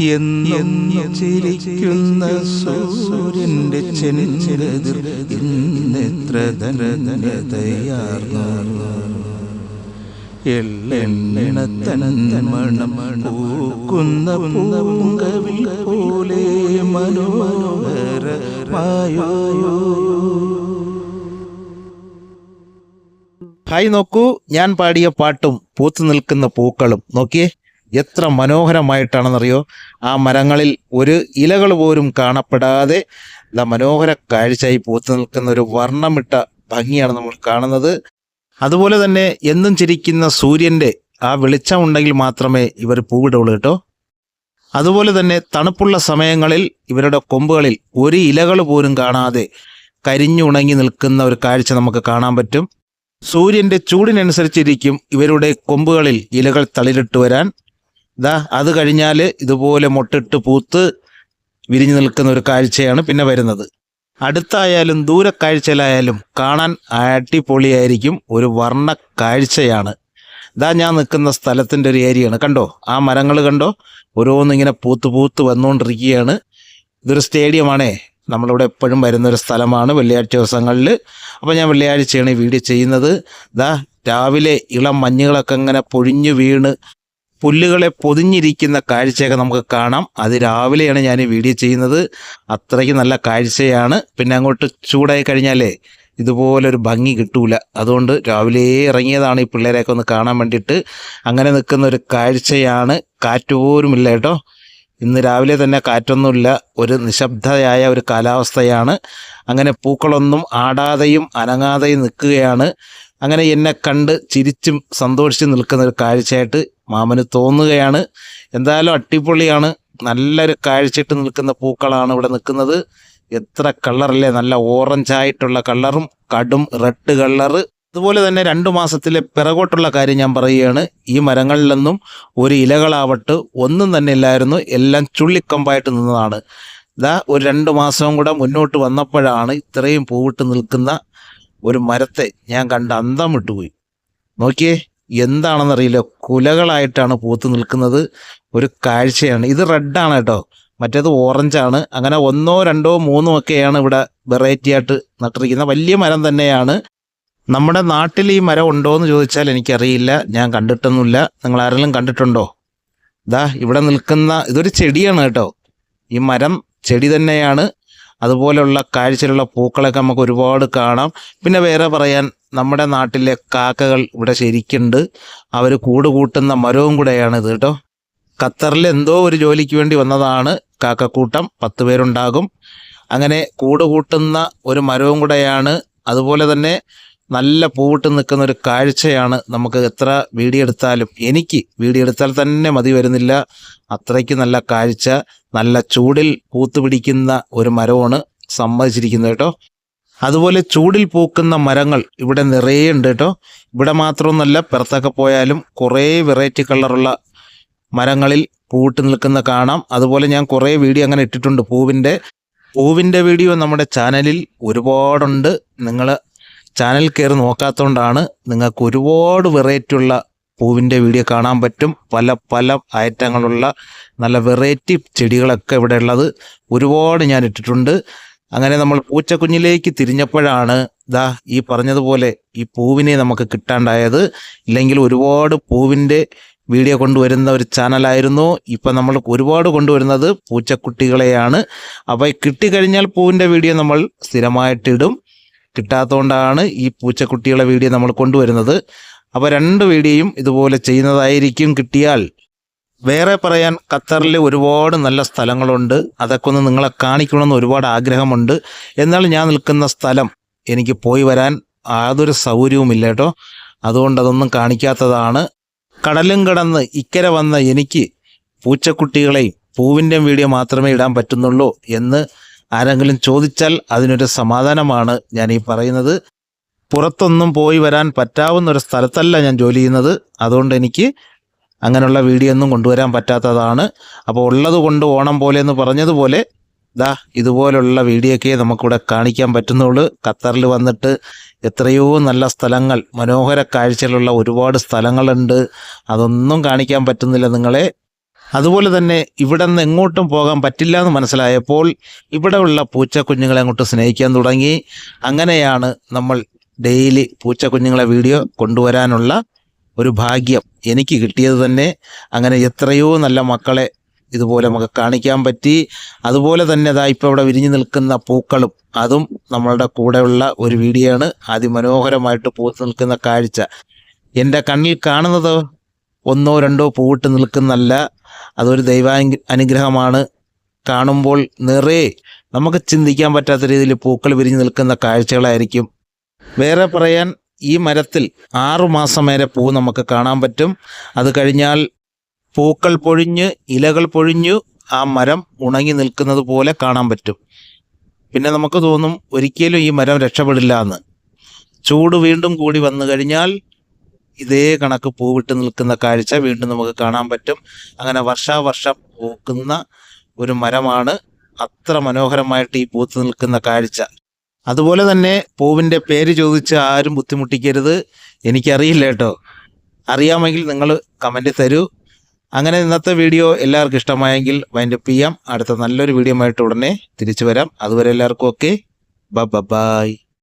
എന്നും ചിരിക്കുന്ന സൂര്യന്റെ ചെന്നിരതിർ ഇന്നെത്ര ധന്യതയാർന്നു. എള്ളെണ്ണത്തന്മണം പൂക്കുന്ന പൂങ്കവിൽ പോലെ മനോഹരമായോ ഹായ് നോക്കൂ ഞാൻ പാടിയ പാട്ടും പൂത്തു നിൽക്കുന്ന പൂക്കളും. നോക്കിയേ. എത്ര മനോഹരമായിട്ടാണെന്നറിയോ? ആ മരങ്ങളിൽ ഒരു ഇലകൾ പോലും കാണപ്പെടാതെ മനോഹര കാഴ്ചയായി പൂത്തു നിൽക്കുന്ന ഒരു വർണമിട്ട ഭംഗിയാണ് നമ്മൾ കാണുന്നത്. അതുപോലെ തന്നെ എന്നും ചിരിക്കുന്ന സൂര്യന്റെ ആ വെളിച്ചം ഉണ്ടെങ്കിൽ മാത്രമേ ഇവർ പൂവിടുള്ളൂ കേട്ടോ. അതുപോലെ തന്നെ തണുപ്പുള്ള സമയങ്ങളിൽ ഇവരുടെ കൊമ്പുകളിൽ ഒരു ഇലകൾ പോലും കാണാതെ കരിഞ്ഞുണങ്ങി നിൽക്കുന്ന ഒരു കാഴ്ച നമുക്ക് കാണാൻ പറ്റും. സൂര്യന്റെ ചൂടിനനുസരിച്ചിരിക്കും ഇവരുടെ കൊമ്പുകളിൽ ഇലകൾ തളിരിട്ട് വരാൻ. ദാ അത് കഴിഞ്ഞാൽ ഇതുപോലെ മുട്ടിട്ട് പൂത്ത് വിരിഞ്ഞു നിൽക്കുന്ന ഒരു കാഴ്ചയാണ് പിന്നെ വരുന്നത്. അടുത്തായാലും ദൂര ദൂരക്കാഴ്ചയിലായാലും കാണാൻ അടിപൊളിയായിരിക്കും ഒരു വർണ കാഴ്ചയാണ്. ഇതാ ഞാൻ നിൽക്കുന്ന സ്ഥലത്തിന്റെ ഒരു ഏരിയയാണ്. കണ്ടോ? ആ മരങ്ങൾ കണ്ടോ? ഓരോന്നിങ്ങനെ പൂത്ത് പൂത്ത് വന്നുകൊണ്ടിരിക്കുകയാണ്. ഇതൊരു സ്റ്റേഡിയമാണേ. നമ്മളിവിടെ എപ്പോഴും വരുന്ന ഒരു സ്ഥലമാണ് വെള്ളിയാഴ്ച ദിവസങ്ങളിൽ. അപ്പോൾ ഞാൻ വെള്ളിയാഴ്ചയാണ് ഈ വീഡിയോ ചെയ്യുന്നത്. ദാ രാവിലെ ഇളം മഞ്ഞുകളൊക്കെ ഇങ്ങനെ പൊഴിഞ്ഞു വീണ് പുല്ലുകളെ പൊതിഞ്ഞിരിക്കുന്ന കാഴ്ചയൊക്കെ നമുക്ക് കാണാം. അത് രാവിലെയാണ് ഞാൻ ഈ വീഡിയോ ചെയ്യുന്നത്. അത്രയ്ക്ക് നല്ല കാഴ്ചയാണ്. പിന്നെ അങ്ങോട്ട് ചൂടായി കഴിഞ്ഞാലേ ഇതുപോലൊരു ഭംഗി കിട്ടൂല. അതുകൊണ്ട് രാവിലെ ഇറങ്ങിയതാണ് ഈ പിള്ളേരെയൊക്കെ ഒന്ന് കാണാൻ വേണ്ടിയിട്ട്. അങ്ങനെ നിൽക്കുന്ന ഒരു കാഴ്ചയാണ്. കാറ്റ് പോലും ഇല്ല കേട്ടോ. ഇന്ന് രാവിലെ തന്നെ കാറ്റൊന്നുമില്ല. ഒരു നിശബ്ദയായ ഒരു കാലാവസ്ഥയാണ്. അങ്ങനെ പൂക്കളൊന്നും ആടാതെയും അനങ്ങാതെയും നിൽക്കുകയാണ്. അങ്ങനെ എന്നെ കണ്ട് ചിരിച്ചും സന്തോഷിച്ചും നിൽക്കുന്ന ഒരു കാഴ്ചയായിട്ട് മാമന് തോന്നുകയാണ്. എന്തായാലും അടിപൊളിയാണ്. നല്ലൊരു കാഴ്ചയിട്ട് നിൽക്കുന്ന പൂക്കളാണ് ഇവിടെ നിൽക്കുന്നത്. എത്ര കളറല്ലേ നല്ല ഓറഞ്ച് ആയിട്ടുള്ള കളറും കടും റെഡ് കളർ അതുപോലെ തന്നെ രണ്ട് മാസത്തിലെ പിറകോട്ടുള്ള കാര്യം ഞാൻ പറയുകയാണ്. ഈ മരങ്ങളിൽ നിന്നും ഒരു ഇലകളാവട്ട് ഒന്നും തന്നെ ഇല്ലായിരുന്നു. എല്ലാം ചുള്ളിക്കമ്പായിട്ട് നിന്നതാണ്. ഇതാ ഒരു രണ്ട് മാസവും കൂടെ മുന്നോട്ട് വന്നപ്പോഴാണ് ഇത്രയും പൂവിട്ട് നിൽക്കുന്ന ഒരു മരത്തെ ഞാൻ കണ്ട് അന്തം വിട്ടുപോയി. നോക്കിയേ എന്താണെന്നറിയില്ല. കുലകളായിട്ടാണ് പൂത്ത് നിൽക്കുന്നത്. ഒരു കാഴ്ചയാണ്. ഇത് റെഡാണ് കേട്ടോ. മറ്റേത് ഓറഞ്ചാണ് അങ്ങനെ ഒന്നോ രണ്ടോ മൂന്നോ ഒക്കെയാണ് ഇവിടെ വെറൈറ്റി ആയിട്ട് നട്ടിരിക്കുന്നത്. വലിയ മരം തന്നെയാണ്. നമ്മുടെ നാട്ടിൽ ഈ മരം ഉണ്ടോ എന്ന് ചോദിച്ചാൽ എനിക്കറിയില്ല. ഞാൻ കണ്ടിട്ടൊന്നുമില്ല. നിങ്ങൾ ആരെങ്കിലും കണ്ടിട്ടുണ്ടോ? ഇതാ ഇവിടെ നിൽക്കുന്ന ഇതൊരു ചെടിയാണ് കേട്ടോ. ഈ മരം ചെടി തന്നെയാണ്. അതുപോലെയുള്ള കാഴ്ചയിലുള്ള പൂക്കളൊക്കെ നമുക്ക് ഒരുപാട് കാണാം. പിന്നെ വേറെ പറയാൻ നമ്മുടെ നാട്ടിലെ കാക്കകൾ ഇവിടെ ശരിക്കുണ്ട്. അവർ കൂട് കൂട്ടുന്ന മരവും കൂടെയാണ് ഇത് കേട്ടോ. ഖത്തറിൽ എന്തോ ഒരു ജോലിക്ക് വേണ്ടി വന്നതാണ് കാക്കക്കൂട്ടം. പത്ത് പേരുണ്ടാകും. അങ്ങനെ കൂട് കൂട്ടുന്ന ഒരു മരവും കൂടെയാണ്. അതുപോലെ തന്നെ നല്ല പൂവിട്ട് നിൽക്കുന്ന ഒരു കാഴ്ചയാണ് നമുക്ക് എത്ര വീഡിയോ എടുത്താലും. എനിക്ക് വീഡിയോ എടുത്താൽ തന്നെ മതി വരുന്നില്ല. അത്രയ്ക്ക് നല്ല കാഴ്ച. നല്ല ചൂടിൽ പൂത്തുപിടിക്കുന്ന ഒരു മരമാണ് സമ്മതിച്ചിരിക്കുന്നത് കേട്ടോ. അതുപോലെ ചൂടിൽ പൂക്കുന്ന മരങ്ങൾ ഇവിടെ നിറയെ ഉണ്ട് കേട്ടോ. ഇവിടെ മാത്രമൊന്നുമല്ല പുറത്തൊക്കെ പോയാലും കുറേ വെറൈറ്റി കളറുള്ള മരങ്ങളിൽ പൂട്ട് നിൽക്കുന്ന കാണാം. അതുപോലെ ഞാൻ കുറേ വീഡിയോ അങ്ങനെ ഇട്ടിട്ടുണ്ട് പൂവിന്റെ. പൂവിന്റെ വീഡിയോ നമ്മുടെ ചാനലിൽ ഒരുപാടുണ്ട്. നിങ്ങൾ ചാനൽ കയറി നോക്കാത്തതുകൊണ്ടാണ് നിങ്ങൾക്ക് ഒരുപാട് വെറൈറ്റി ഉള്ള പൂവിന്റെ വീഡിയോ കാണാൻ പറ്റും. പല പല ഐറ്റങ്ങളുള്ള നല്ല വെറൈറ്റി ചെടികളൊക്കെ ഇവിടെ ഉള്ളത്. ഒരുപാട് ഞാൻ ഇട്ടിട്ടുണ്ട്. അങ്ങനെ നമ്മൾ പൂച്ചക്കുഞ്ഞിലേക്ക് തിരിഞ്ഞപ്പോഴാണ് ദാ ഈ പറഞ്ഞതുപോലെ ഈ പൂവിനെ നമുക്ക് കിട്ടാണ്ടായത്. ഇല്ലെങ്കിൽ ഒരുപാട് പൂവിന്റെ വീഡിയോ കൊണ്ടുവരുന്ന ഒരു ചാനലായിരുന്നു. ഇപ്പം നമ്മൾ ഒരുപാട് കൊണ്ടുവരുന്നത് പൂച്ചക്കുട്ടികളെയാണ്. അപ്പോൾ കിട്ടിക്കഴിഞ്ഞാൽ പൂവിന്റെ വീഡിയോ നമ്മൾ സ്ഥിരമായിട്ടിടും. കിട്ടാത്തതുകൊണ്ടാണ് ഈ പൂച്ചക്കുട്ടികളെ വീഡിയോ നമ്മൾ കൊണ്ടുവരുന്നത്. അപ്പോൾ രണ്ട് വീഡിയോയും ഇതുപോലെ ചെയ്യുന്നതായിരിക്കും കിട്ടിയാൽ. വേറെ പറയാൻ ഖത്തറിൽ ഒരുപാട് നല്ല സ്ഥലങ്ങളുണ്ട്. അതൊക്കെ ഒന്ന് നിങ്ങളെ കാണിക്കണമെന്ന് ഒരുപാട് ആഗ്രഹമുണ്ട്. എന്നാൽ ഞാൻ നിൽക്കുന്ന സ്ഥലം എനിക്ക് പോയി വരാൻ യാതൊരു സൗകര്യവുമില്ല കേട്ടോ. അതുകൊണ്ട് അതൊന്നും കാണിക്കാത്തതാണ്. കടലും കടന്ന് ഇക്കരെ വന്ന എനിക്ക് പൂച്ചക്കുട്ടികളെയും പൂവിന്റെ വീഡിയോ മാത്രമേ ഇടാൻ പറ്റുന്നുള്ളൂ എന്ന് ആരെങ്കിലും ചോദിച്ചാൽ അതിനൊരു സമാധാനമാണ് ഞാൻ ഈ പറയുന്നത്. പുറത്തൊന്നും പോയി വരാൻ പറ്റാവുന്ന ഒരു സ്ഥലത്തല്ല ഞാൻ ജോലി ചെയ്യുന്നത്. അതുകൊണ്ട് എനിക്ക് അങ്ങനെയുള്ള വീഡിയോ ഒന്നും കൊണ്ടുവരാൻ പറ്റാത്തതാണ്. അപ്പോൾ ഉള്ളത് കൊണ്ട് ഓണം പോലെ എന്ന് പറഞ്ഞതുപോലെ ദാ ഇതുപോലുള്ള വീഡിയോ ഒക്കെ നമുക്കിവിടെ കാണിക്കാൻ പറ്റുന്നുള്ളൂ. ഖത്തറിൽ വന്നിട്ട് എത്രയോ നല്ല സ്ഥലങ്ങൾ മനോഹര കാഴ്ചകളുള്ള ഒരുപാട് സ്ഥലങ്ങളുണ്ട്. അതൊന്നും കാണിക്കാൻ പറ്റുന്നില്ല നിങ്ങളെ. അതുപോലെ തന്നെ ഇവിടെ നിന്ന് എങ്ങോട്ടും പോകാൻ പറ്റില്ല എന്ന് മനസ്സിലായപ്പോൾ ഇവിടെയുള്ള പൂച്ചക്കുഞ്ഞുങ്ങളെ അങ്ങോട്ട് സ്നേഹിക്കാൻ തുടങ്ങി. അങ്ങനെയാണ് നമ്മൾ ഡെയിലി പൂച്ചക്കുഞ്ഞുങ്ങളെ വീഡിയോ കൊണ്ടുവരാനുള്ള ഒരു ഭാഗ്യം എനിക്ക് കിട്ടിയത് തന്നെ അങ്ങനെ എത്രയോ നല്ല മക്കളെ ഇതുപോലെ നമുക്ക് കാണിക്കാൻ പറ്റി. അതുപോലെ തന്നെ ഇതാ ഇപ്പോൾ ഇവിടെ വിരിഞ്ഞു നിൽക്കുന്ന പൂക്കളും അതും നമ്മളുടെ കൂടെയുള്ള ഒരു വീഡിയോ ആണ് അതിമനോഹരമായിട്ട് പൂത്ത് നിൽക്കുന്ന കാഴ്ച. എന്റെ കണ്ണിൽ കാണുന്നത് ഒന്നോ രണ്ടോ പൂവിട്ട് നിൽക്കുന്നല്ല അതൊരു ദൈവാ അനുഗ്രഹമാണ്. കാണുമ്പോൾ നിറയെ നമുക്ക് ചിന്തിക്കാൻ പറ്റാത്ത രീതിയിൽ പൂക്കൾ വിരിഞ്ഞു നിൽക്കുന്ന കാഴ്ചകളായിരിക്കും. വേറെ പറയാൻ ഈ മരത്തിൽ ആറുമാസം വരെ പൂ നമുക്ക് കാണാൻ പറ്റും. അത് കഴിഞ്ഞാൽ പൂക്കൾ പൊഴിഞ്ഞ് ഇലകൾ പൊഴിഞ്ഞു ആ മരം ഉണങ്ങി നിൽക്കുന്നത് പോലെ കാണാൻ പറ്റും. പിന്നെ നമുക്ക് തോന്നും ഒരിക്കലും ഈ മരം രക്ഷപ്പെടില്ല എന്ന്. ചൂട് വീണ്ടും കൂടി വന്നു കഴിഞ്ഞാൽ ഇതേ കണക്ക് പൂവിട്ട് നിൽക്കുന്ന കാഴ്ച വീണ്ടും നമുക്ക് കാണാൻ പറ്റും. അങ്ങനെ വർഷാവർഷം പൂക്കുന്ന ഒരു മരമാണ്. അത്ര മനോഹരമായിട്ട് ഈ പൂത്ത് നിൽക്കുന്ന കാഴ്ച. അതുപോലെ തന്നെ പൂവിന്റെ പേര് ചോദിച്ച് ആരും ബുദ്ധിമുട്ടിക്കരുത്. എനിക്കറിയില്ല കേട്ടോ. അറിയാമെങ്കിൽ നിങ്ങൾ കമന്റ് തരൂ. അങ്ങനെ ഇന്നത്തെ വീഡിയോ എല്ലാവർക്കും ഇഷ്ടമായെങ്കിൽ വൈൻഡപ്പ് ചെയ്യാം. അടുത്ത നല്ലൊരു വീഡിയോ ആയിട്ട് ഉടനെ തിരിച്ചു വരാം. അതുവരെ എല്ലാവർക്കും ഓക്കെ ബ ബൈ